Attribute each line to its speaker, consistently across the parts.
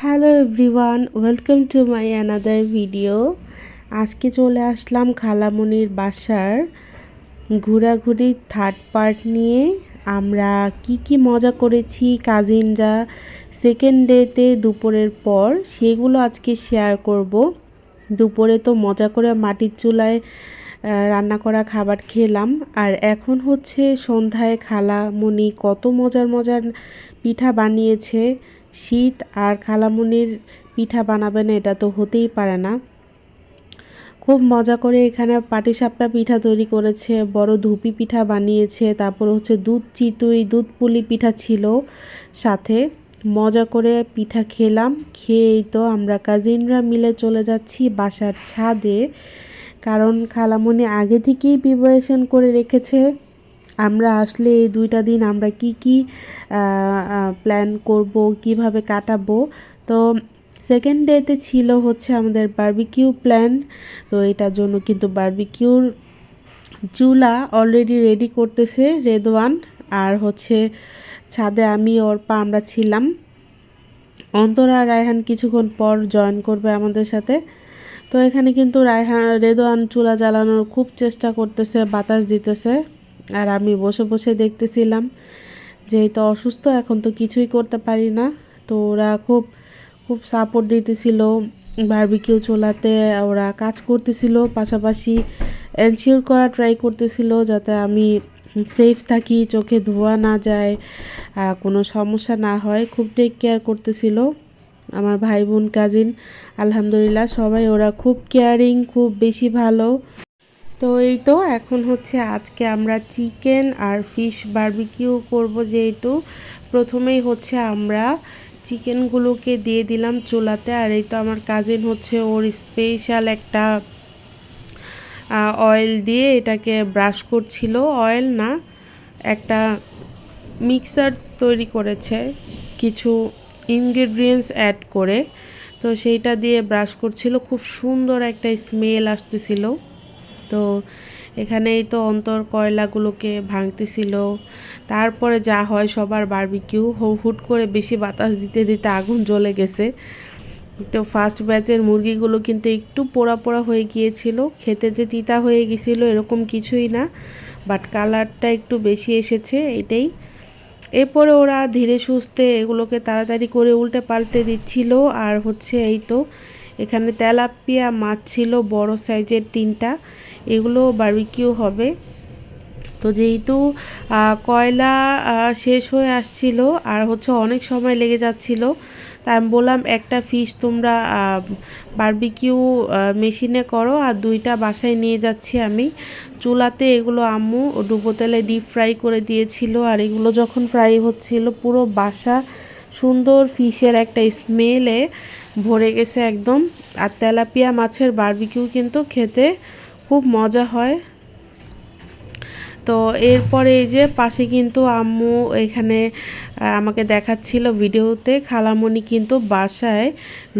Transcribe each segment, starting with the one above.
Speaker 1: Hello everyone, welcome to my another video. আজকে চলে আসলাম খালামণির বাসার ঘোরাঘুরি থার্ড পার্ট নিয়ে। আমরা কি কি মজা করেছি কাজিনরা সেকেন্ড ডেতে, দুপুরের পর, সেগুলো আজকে শেয়ার করব। দুপুরে তো মজা করে মাটির চুলায় রান্না করা খাবার খেলাম। আর এখন হচ্ছে সন্ধ্যায় খালামণি কত মজার মজার পিঠা বানিয়েছে। শীত আর খালামুনির পিঠা বানাবে না, এটা তো হতেই পারে না। খুব মজা করে এখানে পাটিসাপটা পিঠা তৈরি করেছে, বড় ধুপি পিঠা বানিয়েছে, তারপর হচ্ছে দুধ চিতুই, দুধ পুলি পিঠা ছিল সাথে। মজা করে পিঠা খেলাম, খেয়েই তো আমরা কাজিনরা মিলে চলে যাচ্ছি বাসার ছাদে। কারণ খালামণি আগে থেকেই প্রিপারেশন করে রেখেছে। আমরা আসলে এই দুইটা দিন আমরা কি কি প্ল্যান করব, কীভাবে কাটাবো? তো সেকেন্ড ডেতে ছিল হচ্ছে আমাদের বার্বিকিউ প্ল্যান তো এটার জন্য কিন্তু বার্বিকিউর চুলা অলরেডি রেডি করতেছে রেদওয়ান। আর হচ্ছে ছাদে আমি ওর পা আমরা ছিলাম। অন্তরা, রায়হান কিছুক্ষণ পর জয়েন করবে আমাদের সাথে। তো এখানে কিন্তু রায়হান, রেদওয়ান চুলা জ্বালানোর খুব চেষ্টা করতেছে, বাতাস দিতেছে। আর আমি বসে বসে দেখতেছিলাম যেহেতু অসুস্থ, এখন তো কিছুই করতে পারি না। তো ওরা খুব খুব সাপোর্ট দিতেছিল বারবিকিউ চোলাতে ওরা কাজ করতেছিল, পাশাপাশি এনশিওর করা ট্রাই করতেছিল যাতে আমি সেফ থাকি, চোখে ধোয়া না যায় কোনো সমস্যা না হয়। খুব টেক কেয়ার করতেছিল আমার ভাই বোন কাজিন আলহামদুলিল্লাহ সবাই ওরা খুব কেয়ারিং খুব বেশি ভালো। তো এই তো এখন হচ্ছে আজকে আমরা চিকেন আর ফিশ বার্বিকিউ করব যেহেতু। প্রথমেই হচ্ছে আমরা চিকেনগুলোকে দিয়ে দিলাম চুলাতে আর এই তো আমার কাজিন হচ্ছে ওর স্পেশাল একটা অয়েল দিয়ে এটাকে ব্রাশ করছিল। অয়েল না, একটা মিক্সার তৈরি করেছে, কিছু ইনগ্রেডিয়েন্টস অ্যাড করে। তো সেইটা দিয়ে ব্রাশ করছিল, খুব সুন্দর একটা স্মেল আসতেছিল। তো এখানেই তো অন্তর কয়লাগুলোকে ভাঙতেছিল। তারপরে যা হয় সবার বারবিকিউ হুট করে বেশি বাতাস দিতে দিতে আগুন জ্বলে গেছে। তো ফার্স্ট ব্যাচের মুরগিগুলো কিন্তু একটু পোড়া পোড়া হয়ে গিয়েছিল। খেতে যে তিতা হয়ে গেছিল এরকম কিছুই না বাট কালারটা একটু বেশি এসেছে এটাই। এরপরে ওরা ধীরে সুস্থে এগুলোকে তাড়াতাড়ি করে উল্টে পাল্টে দিচ্ছিল, আর হচ্ছে এই তো এখানে তেলাপিয়া মাছ ছিল, বড় সাইজের তিনটা। এগুলো বার্বিকিউ হবে। তো যেহেতু কয়লা শেষ হয়ে আসছিল আর হচ্ছে অনেক সময় লেগে যাচ্ছিল তা আমি বললাম, একটা ফিশ তোমরা বারবিকিউ মেশিনে করো আর দুইটা বাসায় নিয়ে যাচ্ছি আমি। চুলাতে এগুলো আম্মু ডুবো তেলে ডিপ ফ্রাই করে দিয়েছিল আর এগুলো যখন ফ্রাই হচ্ছিল, পুরো বাসা সুন্দর ফিশের একটা স্মেলে ভরে গেছে একদম। আর তেলাপিয়া মাছের বারবিকিউ কিন্তু খেতে খুব মজা হয়। তো এরপরে এই যে পাশে কিন্তু আম্মু এখানে আমাকে দেখাচ্ছিল ভিডিওতে। খালামণি কিন্তু বাসায়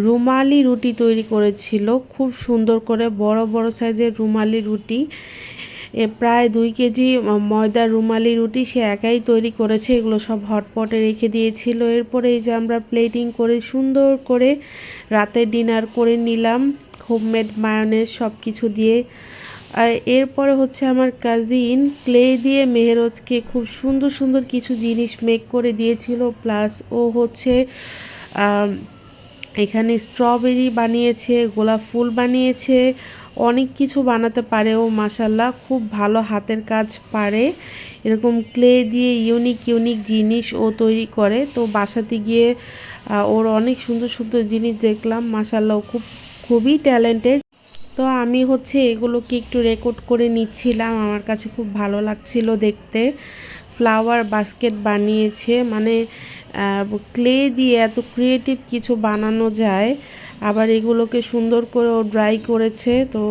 Speaker 1: রুমালি রুটি তৈরি করেছিল। খুব সুন্দর করে বড় বড় সাইজের রুমালি রুটি। প্রায় দুই কেজি ময়দার রুমালি, রুটি সে একাই তৈরি করেছে। এগুলো সব হটপটে রেখে দিয়েছিল। এরপরে এই যে আমরা প্লেটিং করে, সুন্দর করে রাতের ডিনার করে নিলাম। হোমমেড মায়োনেজ সব কিছু দিয়ে। আর এরপরে হচ্ছে আমার কাজিন ক্লে দিয়ে মেহেরোজকে খুব সুন্দর সুন্দর কিছু জিনিস মেক করে দিয়েছিল। প্লাস ও হচ্ছে এখানে স্ট্রবেরি বানিয়েছে, গোলাপ ফুল বানিয়েছে। অনেক কিছু বানাতে পারে ও মাসাল্লাহ খুব ভালো হাতের কাজ পারে। এরকম ক্লে দিয়ে ইউনিক ইউনিক জিনিস ও তৈরি করে। তো বাসাতে গিয়ে ওর অনেক সুন্দর সুন্দর জিনিস দেখলাম মাসাল্লাহ খুব, খুবই ট্যালেন্টেড তো আমি হচ্ছে এগুলোকে একটু রেকর্ড করে নিচ্ছিলাম, আমার কাছে খুব ভালো লাগছিল দেখতে। ফ্লাওয়ার বাস্কেট বানিয়েছে মানে ক্লে দিয়ে এত ক্রিয়েটিভ কিছু বানানো যায়। আবার এগুলোকে সুন্দর করে ও ড্রাই করেছে, তো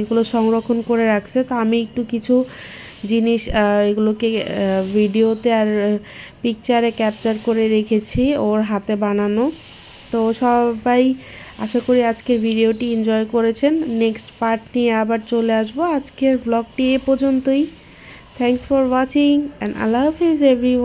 Speaker 1: এগুলো সংরক্ষণ করে রাখছে। তো আমি একটু কিছু জিনিস এগুলোকে ভিডিওতে আর পিকচারে ক্যাপচার করে রেখেছি ওর হাতে বানানো। তো সবাই আশা করি আজকের ভিডিওটি এনজয় করেছেন। নেক্সট পার্ট নিয়ে আবার চলে আসব। আজকের ব্লগটি এ পর্যন্তই। থ্যাংকস ফর ওয়াচিং অ্যান্ড আল্লাহ হাফিজ এভরি